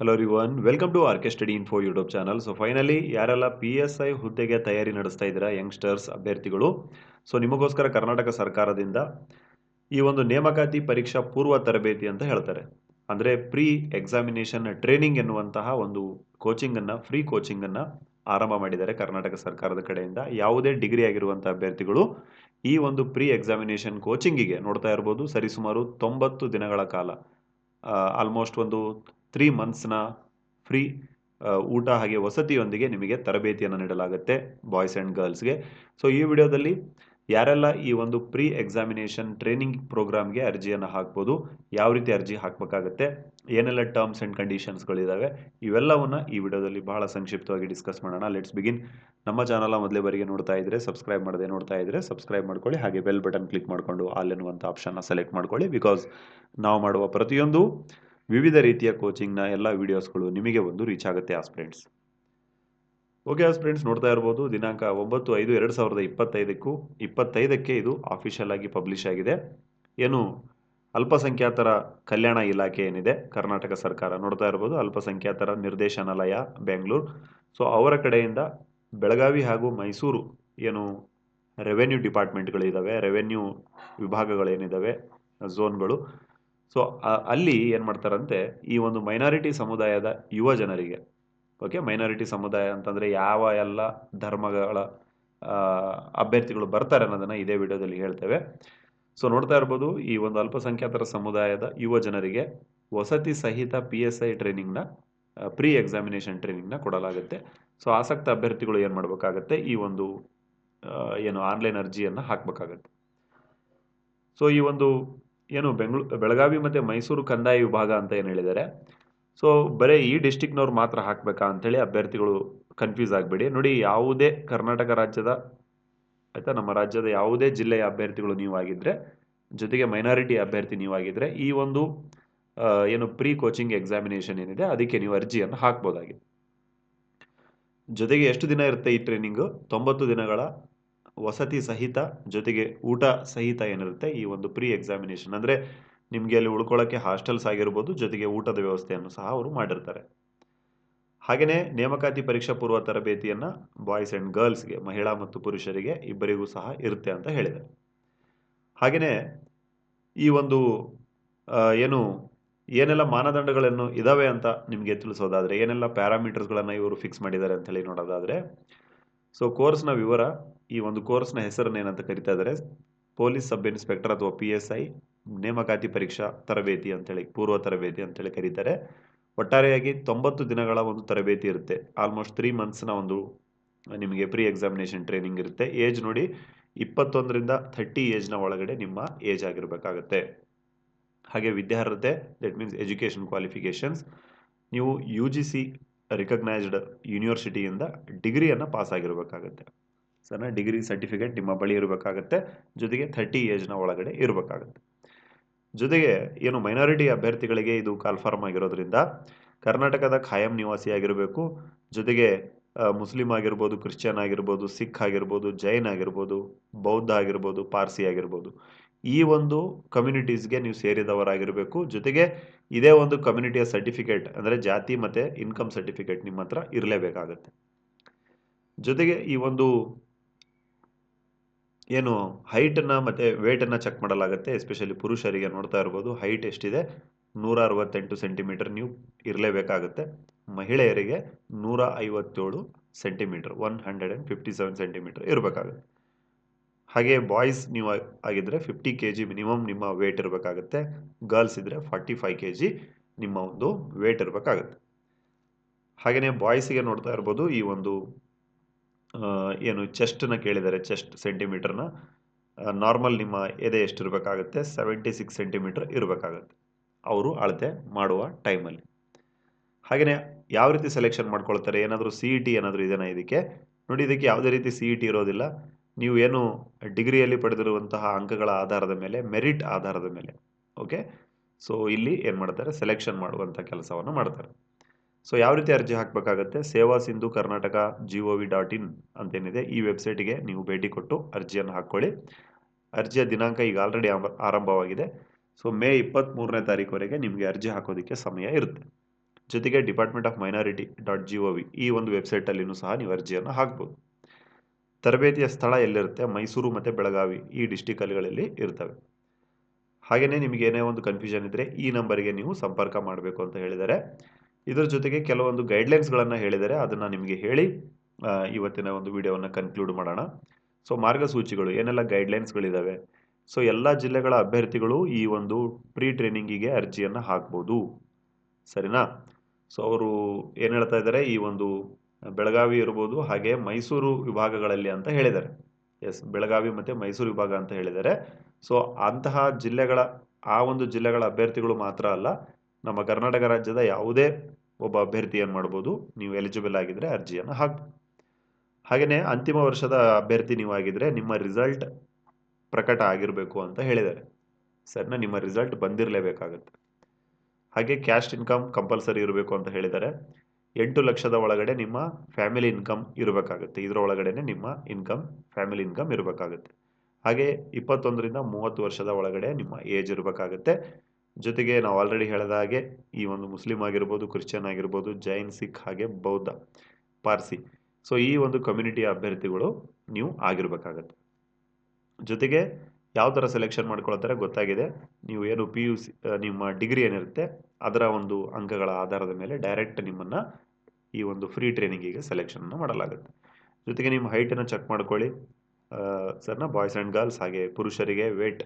Hello ರಿವನ್ welcome to RK study info YouTube channel so finally ಯಾರೆಲ್ಲ P S I ಹುದ್ದೆಗೆ ತಯಾರಿ ನಡೆಸ್ತಾ ಇದ್ದೀರಾ ಯಂಗ್ಸ್ಟರ್ಸ್ ಅಭ್ಯರ್ಥಿಗಳು? ಸೊ ನಿಮಗೋಸ್ಕರ ಕರ್ನಾಟಕ ಸರ್ಕಾರದಿಂದ ಈ ಒಂದು ನೇಮಕಾತಿ ಪರೀಕ್ಷಾ ಪೂರ್ವ ತರಬೇತಿ ಅಂತ ಹೇಳ್ತಾರೆ. ಅಂದರೆ ಪ್ರೀ ಎಕ್ಸಾಮಿನೇಷನ್ ಟ್ರೈನಿಂಗ್ ಎನ್ನುವಂತಹ ಒಂದು ಕೋಚಿಂಗನ್ನು ಫ್ರೀ ಕೋಚಿಂಗನ್ನು ಆರಂಭ ಮಾಡಿದ್ದಾರೆ ಕರ್ನಾಟಕ ಸರ್ಕಾರದ ಕಡೆಯಿಂದ. ಯಾವುದೇ ಡಿಗ್ರಿ ಆಗಿರುವಂಥ ಅಭ್ಯರ್ಥಿಗಳು ಈ ಒಂದು ಪ್ರೀ ಎಕ್ಸಾಮಿನೇಷನ್ ಕೋಚಿಂಗಿಗೆ ನೋಡ್ತಾ ಇರ್ಬೋದು. ಸರಿಸುಮಾರು ತೊಂಬತ್ತು ದಿನಗಳ ಕಾಲ ಆಲ್ಮೋಸ್ಟ್ ಒಂದು ತ್ರೀ ಮಂತ್ಸ್ನ ಫ್ರೀ ಊಟ ಹಾಗೆ ವಸತಿಯೊಂದಿಗೆ ನಿಮಗೆ ತರಬೇತಿಯನ್ನು ನೀಡಲಾಗುತ್ತೆ ಬಾಯ್ಸ್ ಆ್ಯಂಡ್ ಗರ್ಲ್ಸ್ಗೆ ಸೊ ಈ ವಿಡಿಯೋದಲ್ಲಿ ಯಾರೆಲ್ಲ ಈ ಒಂದು ಪ್ರೀ ಎಕ್ಸಾಮಿನೇಷನ್ ಟ್ರೈನಿಂಗ್ ಪ್ರೋಗ್ರಾಮ್ಗೆ ಅರ್ಜಿಯನ್ನು ಹಾಕ್ಬೋದು, ಯಾವ ರೀತಿ ಅರ್ಜಿ ಹಾಕಬೇಕಾಗತ್ತೆ, ಏನೆಲ್ಲ ಟರ್ಮ್ಸ್ ಆ್ಯಂಡ್ ಕಂಡೀಷನ್ಸ್ಗಳಿದ್ದಾವೆ ಇವೆಲ್ಲವನ್ನು ಈ ವಿಡಿಯೋದಲ್ಲಿ ಬಹಳ ಸಂಕ್ಷಿಪ್ತವಾಗಿ ಡಿಸ್ಕಸ್ ಮಾಡೋಣ. ಲೆಟ್ಸ್ ಬಿಗಿನ್ ನಮ್ಮ ಚಾನಲ್ ಮೊದಲೇ ಬಾರಿಗೆ ನೋಡ್ತಾ ಇದ್ರೆ ಸಬ್ಸ್ಕ್ರೈಬ್ ಮಾಡದೆ ನೋಡ್ತಾ ಇದ್ರೆ ಸಬ್ಸ್ಕ್ರೈಬ್ ಮಾಡ್ಕೊಳ್ಳಿ, ಹಾಗೆ ಬೆಲ್ ಬಟನ್ ಕ್ಲಿಕ್ ಮಾಡಿಕೊಂಡು ಆಲ್ ಎನ್ನುವಂಥ ಆಪ್ಷನ್ನ ಸೆಲೆಕ್ಟ್ ಮಾಡ್ಕೊಳ್ಳಿ ಬಿಕಾಸ್ ನಾವು ಮಾಡುವ ಪ್ರತಿಯೊಂದು ವಿವಿಧ ರೀತಿಯ ಕೋಚಿಂಗ್ನ ಎಲ್ಲ ವೀಡಿಯೋಸ್ಗಳು ನಿಮಗೆ ಒಂದು ರೀಚ್ ಆಗುತ್ತೆ ಆಸ್ಪಿರೆಂಟ್ಸ್ ಓಕೆ ಆಸ್ಪಿರೆಂಟ್ಸ್ ನೋಡ್ತಾ ಇರ್ಬೋದು, ದಿನಾಂಕ ಒಂಬತ್ತು ಐದು ಎರಡು ಸಾವಿರದ ಇಪ್ಪತ್ತೈದಕ್ಕೂ ಇಪ್ಪತ್ತೈದಕ್ಕೆ ಇದು ಅಫಿಷಿಯಲ್ ಆಗಿ ಪಬ್ಲಿಷ್ ಆಗಿದೆ. ಏನು ಅಲ್ಪಸಂಖ್ಯಾತರ ಕಲ್ಯಾಣ ಇಲಾಖೆ ಏನಿದೆ, ಕರ್ನಾಟಕ ಸರ್ಕಾರ ನೋಡ್ತಾ ಇರ್ಬೋದು, ಅಲ್ಪಸಂಖ್ಯಾತರ ನಿರ್ದೇಶನಾಲಯ ಬೆಂಗಳೂರು ಸೊ ಅವರ ಕಡೆಯಿಂದ ಬೆಳಗಾವಿ ಹಾಗೂ ಮೈಸೂರು ಏನು ರೆವೆನ್ಯೂ ಡಿಪಾರ್ಟ್ಮೆಂಟ್ಗಳಿದ್ದಾವೆ ರೆವೆನ್ಯೂ ವಿಭಾಗಗಳೇನಿದ್ದಾವೆ ಝೋನ್ಗಳು ಸೊ ಅಲ್ಲಿ ಏನು ಮಾಡ್ತಾರಂತೆ, ಈ ಒಂದು ಮೈನಾರಿಟಿ ಸಮುದಾಯದ ಯುವ ಜನರಿಗೆ ಓಕೆ ಮೈನಾರಿಟಿ ಸಮುದಾಯ ಅಂತಂದರೆ ಯಾವ ಎಲ್ಲ ಧರ್ಮಗಳ ಅಭ್ಯರ್ಥಿಗಳು ಬರ್ತಾರೆ ಅನ್ನೋದನ್ನು ಇದೇ ವಿಡಿಯೋದಲ್ಲಿ ಹೇಳ್ತೇವೆ. ಸೊ ನೋಡ್ತಾ ಇರ್ಬೋದು, ಈ ಒಂದು ಅಲ್ಪಸಂಖ್ಯಾತರ ಸಮುದಾಯದ ಯುವ ಜನರಿಗೆ ವಸತಿ ಸಹಿತ ಪಿ ಎಸ್ ಐ ಟ್ರೈನಿಂಗ್ನ ಪ್ರೀ ಎಕ್ಸಾಮಿನೇಷನ್ ಟ್ರೈನಿಂಗ್ನ ಕೊಡಲಾಗುತ್ತೆ. ಸೊ ಆಸಕ್ತ ಅಭ್ಯರ್ಥಿಗಳು ಏನು ಮಾಡಬೇಕಾಗತ್ತೆ, ಈ ಒಂದು ಏನು ಆನ್ಲೈನ್ ಅರ್ಜಿಯನ್ನು ಹಾಕಬೇಕಾಗತ್ತೆ. ಸೊ ಈ ಒಂದು ಏನು ಬೆಂಗಳೂರು ಬೆಳಗಾವಿ ಮತ್ತು ಮೈಸೂರು ಕಂದಾಯ ವಿಭಾಗ ಅಂತ ಏನು ಹೇಳಿದ್ದಾರೆ? ಸೊ ಬರೀ ಈ ಡಿಸ್ಟಿಕ್ನವ್ರು ಮಾತ್ರ ಹಾಕಬೇಕಾ ಅಂಥೇಳಿ ಅಭ್ಯರ್ಥಿಗಳು ಕನ್ಫ್ಯೂಸ್ ಆಗಬೇಡಿ. ನೋಡಿ, ಯಾವುದೇ ಕರ್ನಾಟಕ ರಾಜ್ಯದ, ಆಯಿತಾ, ನಮ್ಮ ರಾಜ್ಯದ ಯಾವುದೇ ಜಿಲ್ಲೆಯ ಅಭ್ಯರ್ಥಿಗಳು ನೀವಾಗಿದ್ದರೆ ಜೊತೆಗೆ ಮೈನಾರಿಟಿ ಅಭ್ಯರ್ಥಿ ನೀವಾಗಿದ್ದರೆ ಈ ಒಂದು ಏನು ಪ್ರೀ ಕೋಚಿಂಗ್ ಎಕ್ಸಾಮಿನೇಷನ್ ಏನಿದೆ, ಅದಕ್ಕೆ ನೀವು ಅರ್ಜಿಯನ್ನು ಹಾಕ್ಬೋದಾಗಿದೆ. ಜೊತೆಗೆ ಎಷ್ಟು ದಿನ ಇರುತ್ತೆ ಈ ಟ್ರೈನಿಂಗು ತೊಂಬತ್ತು ದಿನಗಳ ವಸತಿ ಸಹಿತ ಜೊತೆಗೆ ಊಟ ಸಹಿತ ಏನಿರುತ್ತೆ ಈ ಒಂದು ಪ್ರೀ ಎಕ್ಸಾಮಿನೇಷನ್ ಅಂದರೆ ನಿಮಗೆ ಅಲ್ಲಿ ಉಳ್ಕೊಳ್ಳೋಕ್ಕೆ ಹಾಸ್ಟೆಲ್ಸ್ ಆಗಿರ್ಬೋದು, ಜೊತೆಗೆ ಊಟದ ವ್ಯವಸ್ಥೆಯನ್ನು ಸಹ ಅವರು ಮಾಡಿರ್ತಾರೆ. ಹಾಗೆಯೇ ನೇಮಕಾತಿ ಪರೀಕ್ಷಾ ಪೂರ್ವ ತರಬೇತಿಯನ್ನು ಬಾಯ್ಸ್ ಆ್ಯಂಡ್ ಗರ್ಲ್ಸ್ಗೆ ಮಹಿಳಾ ಮತ್ತು ಪುರುಷರಿಗೆ ಇಬ್ಬರಿಗೂ ಸಹ ಇರುತ್ತೆ ಅಂತ ಹೇಳಿದೆ. ಹಾಗೆಯೇ ಈ ಒಂದು ಏನು, ಏನೆಲ್ಲ ಮಾನದಂಡಗಳನ್ನು ಇದ್ದಾವೆ ಅಂತ ನಿಮಗೆ ತಿಳಿಸೋದಾದರೆ, ಏನೆಲ್ಲ ಪ್ಯಾರಾಮೀಟರ್ಸ್ಗಳನ್ನು ಇವರು ಫಿಕ್ಸ್ ಮಾಡಿದ್ದಾರೆ ಅಂತೇಳಿ ನೋಡೋದಾದರೆ ಸೊ ಕೋರ್ಸ್ನ ವಿವರ, ಈ ಒಂದು ಕೋರ್ಸ್ನ ಹೆಸರನ್ನು ಏನಂತ ಕರಿತಾ ಇದ್ದಾರೆ ಪೊಲೀಸ್ ಸಬ್ ಇನ್ಸ್ಪೆಕ್ಟರ್ ಅಥವಾ ಪಿ ಎಸ್ ಐ ನೇಮಕಾತಿ ಪರೀಕ್ಷಾ ತರಬೇತಿ ಅಂತೇಳಿ, ಪೂರ್ವ ತರಬೇತಿ ಅಂತೇಳಿ ಕರೀತಾರೆ. ಒಟ್ಟಾರೆಯಾಗಿ ತೊಂಬತ್ತು ದಿನಗಳ ಒಂದು ತರಬೇತಿ ಇರುತ್ತೆ. ಆಲ್ಮೋಸ್ಟ್ ತ್ರೀ ಮಂತ್ಸ್ನ ಒಂದು, ನಿಮಗೆ ಪ್ರೀ ಎಕ್ಸಾಮಿನೇಷನ್ ಟ್ರೈನಿಂಗ್ ಇರುತ್ತೆ. ಏಜ್ ನೋಡಿ ಇಪ್ಪತ್ತೊಂದರಿಂದ ಥರ್ಟಿ ಏಜ್ನ ಒಳಗಡೆ ನಿಮ್ಮ ಏಜ್ ಆಗಿರಬೇಕಾಗತ್ತೆ. ಹಾಗೆ ವಿದ್ಯಾರ್ಹತೆ ದಟ್ ಮೀನ್ಸ್ ಎಜುಕೇಷನ್ ಕ್ವಾಲಿಫಿಕೇಷನ್ಸ್ ನೀವು ಯು ಜಿ ಸಿ ರಿಕಗ್ನೈಸ್ಡ್ ಯೂನಿವರ್ಸಿಟಿಯಿಂದ ಡಿಗ್ರಿಯನ್ನು ಪಾಸ್ ಆಗಿರಬೇಕಾಗತ್ತೆ. ಸಣ್ಣ ಡಿಗ್ರಿ ಸರ್ಟಿಫಿಕೇಟ್ ನಿಮ್ಮ ಬಳಿ ಇರಬೇಕಾಗತ್ತೆ. ಜೊತೆಗೆ ಥರ್ಟಿ ಏಜ್ನ ಒಳಗಡೆ ಇರಬೇಕಾಗತ್ತೆ. ಜೊತೆಗೆ ಏನು ಮೈನಾರಿಟಿ ಅಭ್ಯರ್ಥಿಗಳಿಗೆ ಇದು ಕಾಲ್ಫಾರ್ಮ್ ಆಗಿರೋದ್ರಿಂದ ಕರ್ನಾಟಕದ ಖಾಯಂ ನಿವಾಸಿ ಆಗಿರಬೇಕು. ಜೊತೆಗೆ ಮುಸ್ಲಿಂ ಆಗಿರ್ಬೋದು, ಕ್ರಿಶ್ಚಿಯನ್ ಆಗಿರ್ಬೋದು, ಸಿಖ್ ಆಗಿರ್ಬೋದು, ಜೈನ್ ಆಗಿರ್ಬೋದು, ಬೌದ್ಧ ಆಗಿರ್ಬೋದು, ಪಾರ್ಸಿ ಆಗಿರ್ಬೋದು. ಈ ಒಂದು ಕಮ್ಯುನಿಟೀಸ್ಗೆ ನೀವು ಸೇರಿದವರಾಗಿರಬೇಕು. ಜೊತೆಗೆ ಇದೇ ಒಂದು ಕಮ್ಯುನಿಟಿಯ ಸರ್ಟಿಫಿಕೇಟ್ ಅಂದರೆ ಜಾತಿ ಮತ್ತು ಇನ್ಕಮ್ ಸರ್ಟಿಫಿಕೇಟ್ ನಿಮ್ಮ ಹತ್ರ ಇರಲೇಬೇಕಾಗತ್ತೆ. ಜೊತೆಗೆ ಈ ಒಂದು ಏನು ಹೈಟನ್ನು ಮತ್ತು ವೇಟನ್ನು ಚೆಕ್ ಮಾಡಲಾಗುತ್ತೆ. ಎಸ್ಪೆಷಲಿ ಪುರುಷರಿಗೆ ನೋಡ್ತಾ ಇರ್ಬೋದು. ಹೈಟ್ ಎಷ್ಟಿದೆ? ನೂರ ಅರವತ್ತೆಂಟು ಸೆಂಟಿಮೀಟರ್ ನೀವು ಇರಲೇಬೇಕಾಗುತ್ತೆ. ಮಹಿಳೆಯರಿಗೆ ನೂರ ಐವತ್ತೇಳು centimetre one hundred and fifty seven centimetre ಇರಬೇಕಾಗುತ್ತೆ. ಹಾಗೆ ಬಾಯ್ಸ್ ನೀವು ಆಗಿದ್ದರೆ ಫಿಫ್ಟಿ ಕೆ ಜಿ ಮಿನಿಮಮ್ ನಿಮ್ಮ ವೇಟ್ ಇರಬೇಕಾಗುತ್ತೆ. ಗರ್ಲ್ಸ್ ಇದ್ದರೆ ಫಾರ್ಟಿ ಫೈವ್ ಕೆ ಜಿ ನಿಮ್ಮ ಒಂದು ವೇಟ್ ಇರಬೇಕಾಗುತ್ತೆ. ಹಾಗೆಯೇ ಬಾಯ್ಸಿಗೆ ನೋಡ್ತಾ ಇರ್ಬೋದು, ಈ ಒಂದು ಏನು ಚೆಸ್ಟನ್ನ ಕೇಳಿದ್ದಾರೆ ಚೆಸ್ಟ್ ಸೆಂಟಿಮೀಟರ್ನ ನಾರ್ಮಲ್ ನಿಮ್ಮ ಎದೆ ಎಷ್ಟಿರಬೇಕಾಗುತ್ತೆ? ಸೆವೆಂಟಿ ಸಿಕ್ಸ್ ಸೆಂಟಿಮೀಟರ್ ಇರಬೇಕಾಗುತ್ತೆ. ಅವರು ಅಳತೆ ಮಾಡುವ ಟೈಮಲ್ಲಿ ಹಾಗೆಯೇ ಯಾವ ರೀತಿ ಸೆಲೆಕ್ಷನ್ ಮಾಡ್ಕೊಳ್ತಾರೆ? ಏನಾದರೂ ಸಿ ಇ ಟಿ ಏನಾದರೂ ಇದೆಯಾ ಇದಕ್ಕೆ? ನೋಡಿ, ಇದಕ್ಕೆ ಯಾವುದೇ ರೀತಿ ಸಿ ಇ ಟಿ ಇರೋದಿಲ್ಲ. ನೀವು ಏನು ಡಿಗ್ರಿಯಲ್ಲಿ ಪಡೆದಿರುವಂತಹ ಅಂಕಗಳ ಆಧಾರದ ಮೇಲೆ, ಮೆರಿಟ್ ಆಧಾರದ ಮೇಲೆ ಓಕೆ ಸೊ ಇಲ್ಲಿ ಏನು ಮಾಡ್ತಾರೆ? ಸೆಲೆಕ್ಷನ್ ಮಾಡುವಂಥ ಕೆಲಸವನ್ನು ಮಾಡ್ತಾರೆ. ಸೊ ಯಾವ ರೀತಿ ಅರ್ಜಿ ಹಾಕಬೇಕಾಗತ್ತೆ? Seva Sindhu Karnataka G O V dot in ಅಂತೇನಿದೆ, ಈ ವೆಬ್ಸೈಟಿಗೆ ನೀವು ಭೇಟಿ ಕೊಟ್ಟು ಅರ್ಜಿಯನ್ನು ಹಾಕ್ಕೊಳ್ಳಿ. ಅರ್ಜಿಯ ದಿನಾಂಕ ಈಗ ಆಲ್ರೆಡಿ ಆರಂಭವಾಗಿದೆ. ಸೊ ಮೇ ಇಪ್ಪತ್ತ್ಮೂರನೇ ತಾರೀಕುವರೆಗೆ ನಿಮಗೆ ಅರ್ಜಿ ಹಾಕೋದಕ್ಕೆ ಸಮಯ ಇರುತ್ತೆ. ಜೊತೆಗೆ department of minority dot G O V ಈ ಒಂದು ವೆಬ್ಸೈಟಲ್ಲಿನೂ ಸಹ ನೀವು ಅರ್ಜಿಯನ್ನು ಹಾಕ್ಬೋದು. ತರಬೇತಿಯ ಸ್ಥಳ ಎಲ್ಲಿರುತ್ತೆ? ಮೈಸೂರು ಮತ್ತು ಬೆಳಗಾವಿ ಈ ಡಿಸ್ಟಿಕಲ್ಗಳಲ್ಲಿ ಇರ್ತವೆ. ಹಾಗೆಯೇ ನಿಮಗೆ ಏನೇ ಒಂದು ಕನ್ಫ್ಯೂಷನ್ ಇದ್ದರೆ ಈ ನಂಬರಿಗೆ ನೀವು ಸಂಪರ್ಕ ಮಾಡಬೇಕು ಅಂತ ಹೇಳಿದ್ದಾರೆ. ಇದರ ಜೊತೆಗೆ ಕೆಲವೊಂದು ಗೈಡ್ಲೈನ್ಸ್ಗಳನ್ನು ಹೇಳಿದರೆ ಅದನ್ನು ನಿಮಗೆ ಹೇಳಿ ಇವತ್ತಿನ ಒಂದು ವಿಡಿಯೋವನ್ನು ಕನ್ಕ್ಲೂಡ್ ಮಾಡೋಣ. ಸೊ ಮಾರ್ಗಸೂಚಿಗಳು, ಏನೆಲ್ಲ ಗೈಡ್ಲೈನ್ಸ್ಗಳಿದ್ದಾವೆ ಸೊ ಎಲ್ಲ ಜಿಲ್ಲೆಗಳ ಅಭ್ಯರ್ಥಿಗಳು ಈ ಒಂದು ಪ್ರೀ ಟ್ರೈನಿಂಗಿಗೆ ಅರ್ಜಿಯನ್ನು ಹಾಕ್ಬೋದು. ಸರಿನಾ? ಸೊ ಅವರು ಏನು ಹೇಳ್ತಾ ಇದ್ದಾರೆ? ಈ ಒಂದು ಬೆಳಗಾವಿ ಇರ್ಬೋದು, ಹಾಗೆ ಮೈಸೂರು ವಿಭಾಗಗಳಲ್ಲಿ ಅಂತ ಹೇಳಿದ್ದಾರೆ. ಎಸ್ ಬೆಳಗಾವಿ ಮತ್ತು ಮೈಸೂರು ವಿಭಾಗ ಅಂತ ಹೇಳಿದ್ದಾರೆ. ಸೊ ಅಂತಹ ಜಿಲ್ಲೆಗಳ, ಆ ಒಂದು ಜಿಲ್ಲೆಗಳ ಅಭ್ಯರ್ಥಿಗಳು ಮಾತ್ರ ಅಲ್ಲ, ನಮ್ಮ ಕರ್ನಾಟಕ ರಾಜ್ಯದ ಯಾವುದೇ ಒಬ್ಬ ಅಭ್ಯರ್ಥಿ ಏನು ಮಾಡ್ಬೋದು, ನೀವು ಎಲಿಜಿಬಲ್ ಆಗಿದ್ದರೆ ಅರ್ಜಿಯನ್ನು ಹಾಕ್ಬೋದು ಹಾಗೆಯೇ ಅಂತಿಮ ವರ್ಷದ ಅಭ್ಯರ್ಥಿ ನೀವು ಆಗಿದ್ರೆ ನಿಮ್ಮ ರಿಸಲ್ಟ್ ಪ್ರಕಟ ಆಗಿರಬೇಕು ಅಂತ ಹೇಳಿದ್ದಾರೆ. ಸರಿನಾ? ನಿಮ್ಮ ರಿಸಲ್ಟ್ ಬಂದಿರಲೇಬೇಕಾಗುತ್ತೆ. ಹಾಗೆ ಕ್ಯಾಶ್ ಇನ್ಕಮ್ ಕಂಪಲ್ಸರಿ ಇರಬೇಕು ಅಂತ ಹೇಳಿದ್ದಾರೆ. ಎಂಟು ಲಕ್ಷದ ಒಳಗಡೆ ನಿಮ್ಮ ಫ್ಯಾಮಿಲಿ ಇನ್ಕಮ್ ಇರಬೇಕಾಗುತ್ತೆ. ಇದರ ಒಳಗಡೆ ನಿಮ್ಮ ಇನ್ಕಮ್, ಫ್ಯಾಮಿಲಿ ಇನ್ಕಮ್ ಇರಬೇಕಾಗುತ್ತೆ. ಹಾಗೆ ಇಪ್ಪತ್ತೊಂದರಿಂದ ಮೂವತ್ತು ವರ್ಷದ ಒಳಗಡೆ ನಿಮ್ಮ ಏಜ್ ಇರಬೇಕಾಗುತ್ತೆ. ಜೊತೆಗೆ ನಾವು ಆಲ್ರೆಡಿ ಹೇಳಿದ ಹಾಗೆ ಈ ಒಂದು ಮುಸ್ಲಿಂ ಆಗಿರ್ಬೋದು, ಕ್ರಿಶ್ಚಿಯನ್ ಆಗಿರ್ಬೋದು, ಜೈನ್, ಸಿಖ್ ಹಾಗೆ ಬೌದ್ಧ, ಪಾರ್ಸಿ. ಸೊ ಈ ಒಂದು ಕಮ್ಯುನಿಟಿ ಅಭ್ಯರ್ಥಿಗಳು ನೀವು ಆಗಿರಬೇಕಾಗತ್ತೆ. ಜೊತೆಗೆ ಯಾವ ಥರ ಸೆಲೆಕ್ಷನ್ ಮಾಡ್ಕೊಳ್ತಾರೆ ಗೊತ್ತಾಗಿದೆ. ನೀವು ಏನು ಪಿ ಯು ಸಿ ನಿಮ್ಮ ಡಿಗ್ರಿ ಏನಿರುತ್ತೆ, ಅದರ ಒಂದು ಅಂಕಗಳ ಆಧಾರದ ಮೇಲೆ ಡೈರೆಕ್ಟ್ ನಿಮ್ಮನ್ನು ಈ ಒಂದು ಫ್ರೀ ಟ್ರೈನಿಂಗಿಗೆ ಸೆಲೆಕ್ಷನ್ನ ಮಾಡಲಾಗುತ್ತೆ. ಜೊತೆಗೆ ನಿಮ್ಮ ಹೈಟನ್ನು ಚೆಕ್ ಮಾಡ್ಕೊಳ್ಳಿ. ಸರ್ನ ಬಾಯ್ಸ್ ಆ್ಯಂಡ್ ಗರ್ಲ್ಸ್ ಹಾಗೆ ಪುರುಷರಿಗೆ ವೇಟ್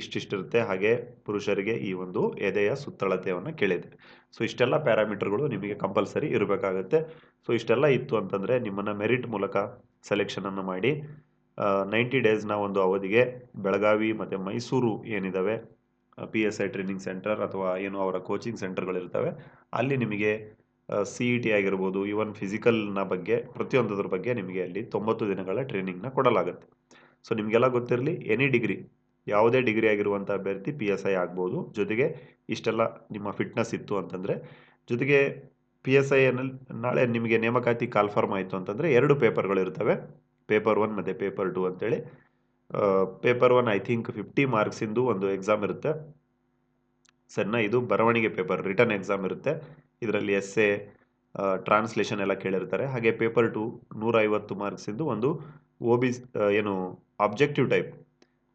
ಇಷ್ಟಿಷ್ಟಿರುತ್ತೆ, ಹಾಗೆ ಪುರುಷರಿಗೆ ಈ ಒಂದು ಎದೆಯ ಸುತ್ತಳತೆಯನ್ನು ಕೇಳಿದೆ. ಸೊ ಇಷ್ಟೆಲ್ಲ ಪ್ಯಾರಾಮೀಟರ್ಗಳು ನಿಮಗೆ ಕಂಪಲ್ಸರಿ ಇರಬೇಕಾಗುತ್ತೆ. ಸೊ ಇಷ್ಟೆಲ್ಲ ಇತ್ತು ಅಂತಂದರೆ ನಿಮ್ಮನ್ನು ಮೆರಿಟ್ ಮೂಲಕ ಸೆಲೆಕ್ಷನನ್ನು ಮಾಡಿ ನೈಂಟಿ ಡೇಸ್ನ ಒಂದು ಅವಧಿಗೆ ಬೆಳಗಾವಿ ಮತ್ತು Mysuru ಏನಿದ್ದಾವೆ P S I training centre ಅಥವಾ ಏನು ಅವರ ಕೋಚಿಂಗ್ ಸೆಂಟರ್ಗಳಿರ್ತವೆ ಅಲ್ಲಿ ನಿಮಗೆ ಸಿ ಇ ಟಿ ಆಗಿರ್ಬೋದು ಈವನ್ ಫಿಸಿಕಲ್ನ ಬಗ್ಗೆ ಪ್ರತಿಯೊಂದರ ಬಗ್ಗೆ ನಿಮಗೆ ಅಲ್ಲಿ ತೊಂಬತ್ತು ದಿನಗಳ ಟ್ರೈನಿಂಗ್ನ ಕೊಡಲಾಗುತ್ತೆ. ಸೊ ನಿಮಗೆಲ್ಲ ಗೊತ್ತಿರಲಿ ಎನಿ ಡಿಗ್ರಿ ಯಾವುದೇ ಡಿಗ್ರಿ ಆಗಿರುವಂಥ ಅಭ್ಯರ್ಥಿ ಪಿ ಎಸ್ ಐ ಆಗ್ಬೋದು. ಜೊತೆಗೆ ಇಷ್ಟೆಲ್ಲ ನಿಮ್ಮ ಫಿಟ್ನೆಸ್ ಇತ್ತು ಅಂತಂದರೆ, ಜೊತೆಗೆ ಪಿ ಎಸ್ ಐನಲ್ಲಿ ನಾಳೆ ನಿಮಗೆ ನೇಮಕಾತಿ ಕಾಲ್ಫಾರ್ಮ್ ಆಯಿತು ಅಂತಂದರೆ ಎರಡು ಪೇಪರ್ಗಳು ಇರ್ತವೆ ಪೇಪರ್ ಒನ್ ಮತ್ತು ಪೇಪರ್ ಟು ಅಂತೇಳಿ. Paper one I think fifty ಮಾರ್ಕ್ಸಿಂದು ಒಂದು ಎಕ್ಸಾಮ್ ಇರುತ್ತೆ. ಸರಿನಾ ಇದು ಬರವಣಿಗೆ ಪೇಪರ್ ರಿಟರ್ನ್ ಎಕ್ಸಾಮ್ ಇರುತ್ತೆ. ಇದರಲ್ಲಿ ಎಸ್ ಎ ಟ್ರಾನ್ಸ್ಲೇಷನ್ ಎಲ್ಲ ಕೇಳಿರ್ತಾರೆ. ಹಾಗೆ ಪೇಪರ್ ಟು ನೂರ ಐವತ್ತು ಮಾರ್ಕ್ಸಿಂದು ಒಂದು ಒ ಬಿ ಏನು objective type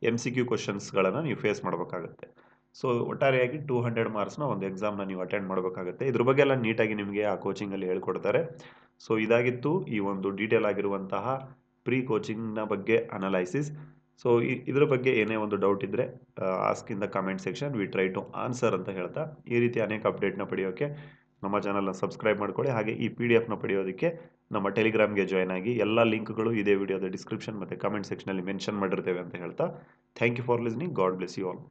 M C Q ಕ್ವಶನ್ಸ್ಗಳನ್ನು ನೀವು ಫೇಸ್ ಮಾಡಬೇಕಾಗುತ್ತೆ. ಸೊ ಒಟ್ಟಾರೆಯಾಗಿ ಟೂ ಹಂಡ್ರೆಡ್ ಮಾರ್ಕ್ಸ್ನ ಒಂದು ಎಕ್ಸಾಮ್ನ ನೀವು ಅಟೆಂಡ್ ಮಾಡಬೇಕಾಗುತ್ತೆ. ಇದ್ರ ಬಗ್ಗೆ ಎಲ್ಲ ನೀಟಾಗಿ ನಿಮಗೆ ಆ ಕೋಚಿಂಗಲ್ಲಿ ಹೇಳ್ಕೊಡ್ತಾರೆ. ಸೊ ಇದಾಗಿತ್ತು ಈ ಒಂದು ಡೀಟೇಲ್ ಆಗಿರುವಂತಹ ಪ್ರೀ ಕೋಚಿಂಗ್ನ ಬಗ್ಗೆ ಅನಲೈಸಿಸ್ ಸೊ ಇದ್ರ ಬಗ್ಗೆ ಏನೇ ಒಂದು ಡೌಟ್ ಇದ್ದರೆ ask in the comment section we try to answer ಅಂತ ಹೇಳ್ತಾ, ಈ ರೀತಿ ಅನೇಕ ಅಪ್ಡೇಟ್ನ ಪಡೆಯೋಕ್ಕೆ ನಮ್ಮ ಚಾನಲ್ನ ಸಬ್ಸ್ಕ್ರೈಬ್ ಮಾಡ್ಕೊಳ್ಳಿ. ಹಾಗೆ ಈ ಪಿ ಡಿ ಎಫ್ನ ಪಡೆಯೋದಕ್ಕೆ ನಮ್ಮ ಟೆಲಿಗ್ರಾಮ್ಗೆ ಜಾಯ್ನ್ ಆಗಿ ಎಲ್ಲ ಲಿಂಕ್ಗಳು ಇದೇ ವಿಡಿಯೋದ ಡಿಸ್ಕ್ರಿಪ್ಷನ್ ಮತ್ತು ಕಮೆಂಟ್ ಸೆಕ್ಷನಲ್ಲಿ ಮೆನ್ಷನ್ ಮಾಡಿರ್ತೇವೆ ಅಂತ ಹೇಳ್ತಾ. Thank you for listening God bless you all